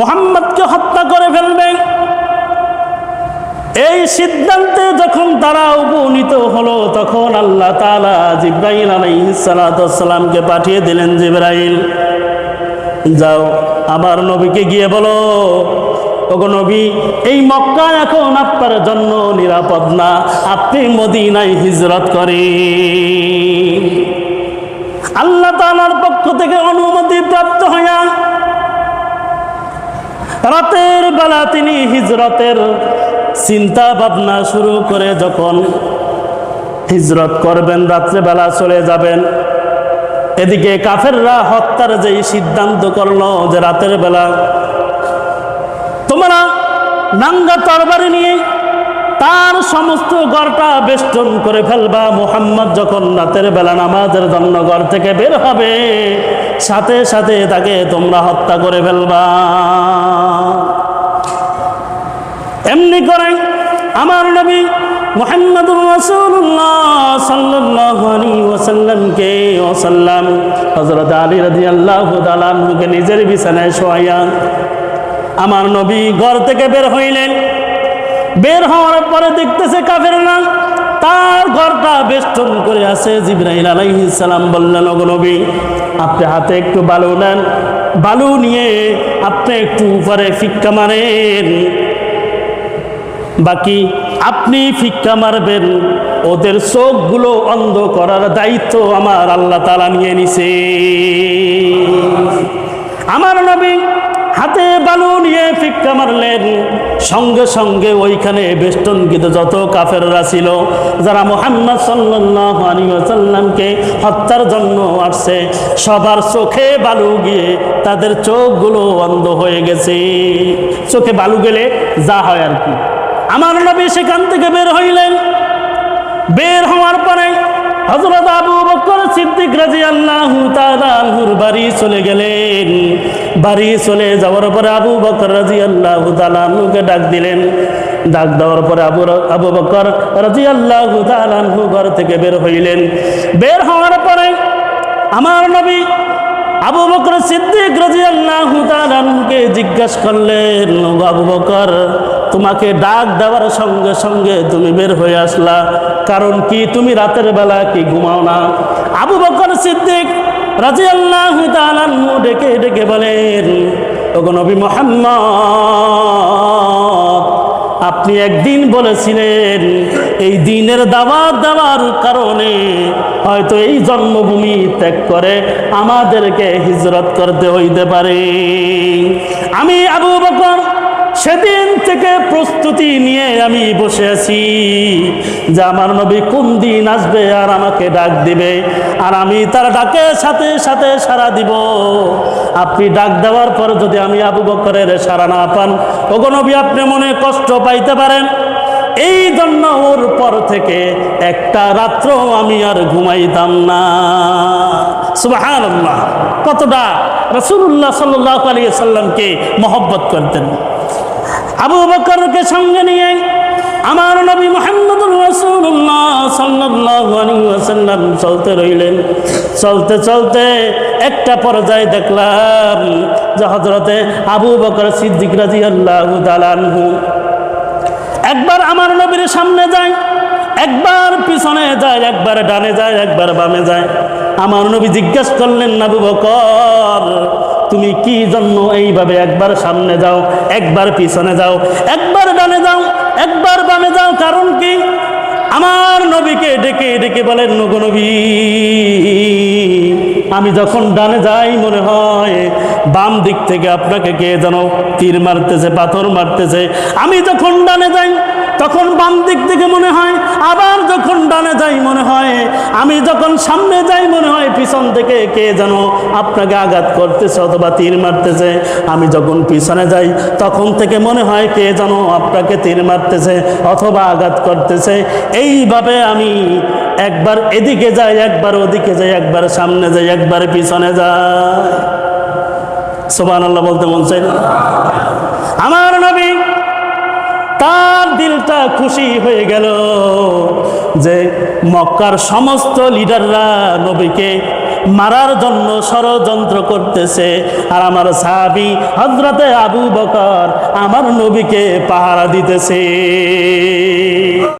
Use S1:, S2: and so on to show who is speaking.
S1: মোহাম্মদকে হত্যা করে ফেলবে। এই সিদ্ধান্তে যখন তারা উপনীত হলো, তখন আল্লাহ তালা জিব্রাহিল আলাইসালামকে পাঠিয়ে দিলেন জিব্রাহিল যাও আমার নবীকে গিয়ে বলো, ওগো নবী, এই মক্কা এখন আপনার জন্য নিরাপদ না। আপনি মদিনায় হিজরত করে আল্লাহ তালার পক্ষ থেকে অনুমতি প্রাপ্ত হইয়া রাতের বেলা তিনি হিজরতের চিন্তা ভাবনা শুরু করে যখন হিজরত করবেন রাত্রেবেলা চলে যাবেন। এদিকে কাফেররা হত্যার যেই সিদ্ধান্ত করল যে রাতের বেলা, তোমরা নাঙ্গা তরবারি নিয়ে তার সমস্ত গড়টা বেষ্টন করে ফেলবা। মোহাম্মদ যখন রাতের বেলা নামাজের জন্য ঘর থেকে বের হবে, সাথে সাথে তাকে তোমরা হত্যা করে ফেলবা। এমনি করে আমার নবী মোহাম্মদুর রাসূলুল্লাহ সাল্লাল্লাহু আলাইহি ওয়াসাল্লামকে ওয়াসাল্লাম হযরত আলী রাদিয়াল্লাহু তাআলা আনহুকে নিজের বিছানায় শোয়াইয়া আমার নবী ঘর থেকে বের হইলেন। বের হওয়ার পরে দেখতেছে কাফের না তার ঘরটা বেষ্টন করে আছে। জিব্রাহিল আলাইহিস সালাম বললেন, ওগো নবী, আপনি হাতে একটু বালু নেন। বালু নিয়ে আপনি একটু উপরে ফিক্কা মারেন। বাকি আপনি ফিক্কা মারবেন। ওদের চোখগুলো অন্ধ করার দায়িত্ব আমার আল্লাহ তালা নিয়ে নিছে। আমার নবী হাতে বালু নিয়ে ফিক্কা মারলেন। সঙ্গে সঙ্গে ওইখানে বেষ্টনকৃত যত কাফেররা ছিল, যারা মোহাম্মদ সাল্লাহ হত্যার জন্য আসছে, সবার চোখে বালু গিয়ে তাদের চোখগুলো অন্ধ হয়ে গেছে। চোখে বালু গেলে যা হয় আর কি। আমার নবী সেখান থেকে বের হইলেন। বের হওয়ার পরে হজরত আবু বকর সিদ্দিক রাজি আল্লাহ তালুর বাড়ি চলে গেলেন। বাড়ি চলে যাওয়ার পরে আবু বকর রাজি আল্লাহ তালুকে ডাক দিলেন। ডাক দেওয়ার পরে আবু আবু বকর রাজি আল্লাহ তালু ঘর থেকে বের হইলেন। বের হওয়ার পরে আমার নবী আবু বকর সিদ্দিক রাজি আল্লাহ তালুকে জিজ্ঞাসা করলেন আবু বকর, তোমাকে ডাক দেওয়ার সঙ্গে সঙ্গে তুমি বের হয়ে আসলা। কারণ কি তুমি রাতের বেলা কি ঘুমাও না? আবু বকর সিদ্দিক রাজি আল্লাহ তালু ডেকে বলেন তখন নবী মোহাম্মদ, আপনি একদিন বলেছিলেন, এই দিনের দাওয়াত দেওয়ার কারণে হয়তো এই জন্মভূমি ত্যাগ করে আমাদেরকে হিজরত করতে হইতে পারে। আমি আবু বকর সেদিন থেকে প্রস্তুতি নিয়ে আমি বসে আছি যে আমার নবী কোন দিন আসবে আর আমাকে ডাক দিবে? আর আমি তার ডাকে সাথে সাথে সারা দিব। আপনি ডাক দেওয়ার পর যদি আমি আবু বকরের সারা না পান, ওগো নবী, আপনি মনে কষ্ট পাইতে পারেন। এই জন্য ওর পর থেকে একটা রাত্র আমি আর ঘুমাইতাম না। সুবাহান কতটা রসুল্লাহ সাল্লাহ আলিয়া সাল্লামকে মহব্বত করতেন। আবু বকরকে সঙ্গে নিয়ে আমার নবী মোহাম্মদুর চলতে রইলেন। চলতে চলতে একটা পর্যায়ে দেখলাম যে হযরতে আবু বকর সিদ্দিক তাআলা আনহু একবার আমার নবীর সামনে যায়, একবার পিছনে যায়, একবার ডানে যায়, একবার বামে যায়। আমার নবী জিজ্ঞাসা করলেন, আবু বকর তুমি কি জন্য এইভাবে একবার সামনে যাও, একবার পিছনে যাও, একবার ডানে যাও, একবার বামে যাও? কারণ কি? আমার নবীকে ডেকে ডেকে বলেন, নগো নবী, আমি যখন ডানে যাই মনে হয় বাম দিক থেকে আপনাকে কে যেন তীর মারতেছে, পাথর মারতেছে। আমি যখন ডানে যাই তখন বাম দিক থেকে মনে হয়, আবার যখন ডানে যাই মনে হয়, আমি যখন সামনে যাই মনে হয়, পিছন থেকে কে যেন আপনাকে আঘাত করতেছে অথবা তীর মারতেছে। আমি যখন পিছনে যাই, তখন থেকে মনে হয় কে যেন আপনাকে তীর মারতেছে অথবা আঘাত করতেছে। এইভাবে আমি একবার এদিকে যাই, একবার ওদিকে যাই, একবার সামনে যাই, একবার পিছনে যাই। সোবান আল্লাহ বলতে মন চাই? আমার নবী তার দিলটা খুশি হয়ে গেল যে মক্কার সমস্ত লিডাররা নবীকে মারার জন্য ষড়যন্ত্র করতেছে। আর আমার সাহাবি হজরতে আবু বকর আমার নবীকে পাহারা দিতেছে।